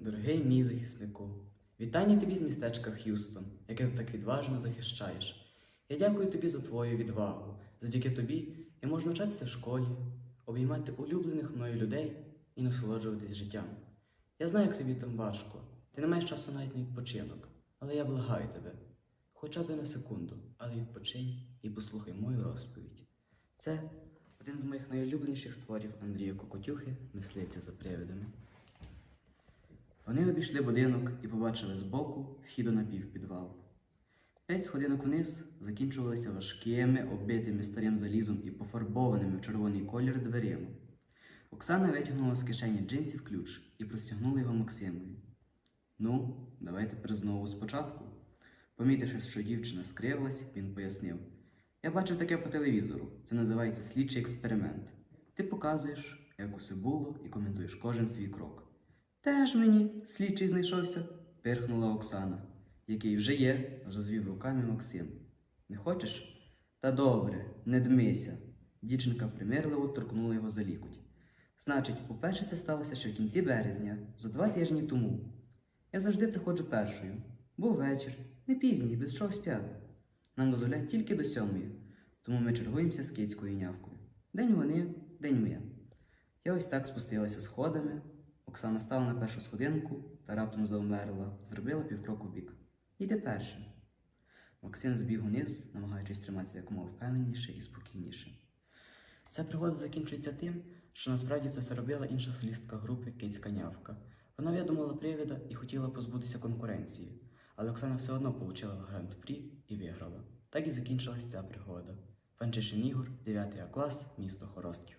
Дорогий мій захиснику, вітання тобі з містечка Х'юстон, яке ти так відважно захищаєш. Я дякую тобі за твою відвагу. Завдяки тобі я можу навчатися в школі, обіймати улюблених мною людей і насолоджуватись життям. Я знаю, як тобі там важко. Ти не маєш часу навіть на відпочинок, але я благаю тебе, хоча б на секунду, але відпочинь і послухай мою розповідь. Це один з моїх найулюбленіших творів Андрія Кокотюхи Мисливця за привидами. Вони обійшли будинок і побачили збоку вхід у напівпідвал. П'ять сходинок вниз закінчувалися важкими, оббитими старим залізом і пофарбованими в червоний колір дверима. Оксана витягнула з кишені джинсів ключ і простягнула його Максимові. Ну, давай тепер знову спочатку. Помітивши, що дівчина скривилась, він пояснив. Я бачив таке по телевізору. Це називається слідчий експеримент. Ти показуєш, як усе було, і коментуєш кожен свій крок. Теж мені слідчий знайшовся, пирхнула Оксана. Який вже є, розвів руками Максим. Не хочеш? Та добре, не дмися. Дівчинка примирливо торкнула його за лікуть. Значить, уперше це сталося ще в кінці березня, за два тижні тому. Я завжди приходжу першою. Був вечір, не пізній, без чогось п'яти. Нам дозволяють тільки до сьомої, тому ми чергуємося з кицькою нявкою. День вони, день ми. Я ось так спустилася сходами. Оксана стала на першу сходинку та раптом завмерла, зробила півкроку бік. Іди першим. Максим збіг униз, намагаючись триматися якомога впевненіше і спокійніше. Ця пригода закінчується тим, що насправді це все робила інша солістка групи Кицька Нявка. Вона видумала привіда і хотіла позбутися конкуренції, але Оксана все одно отримала гранд-прі і виграла. Так і закінчилась ця пригода. Панчишин Ігор, 9 клас, місто Хоростків.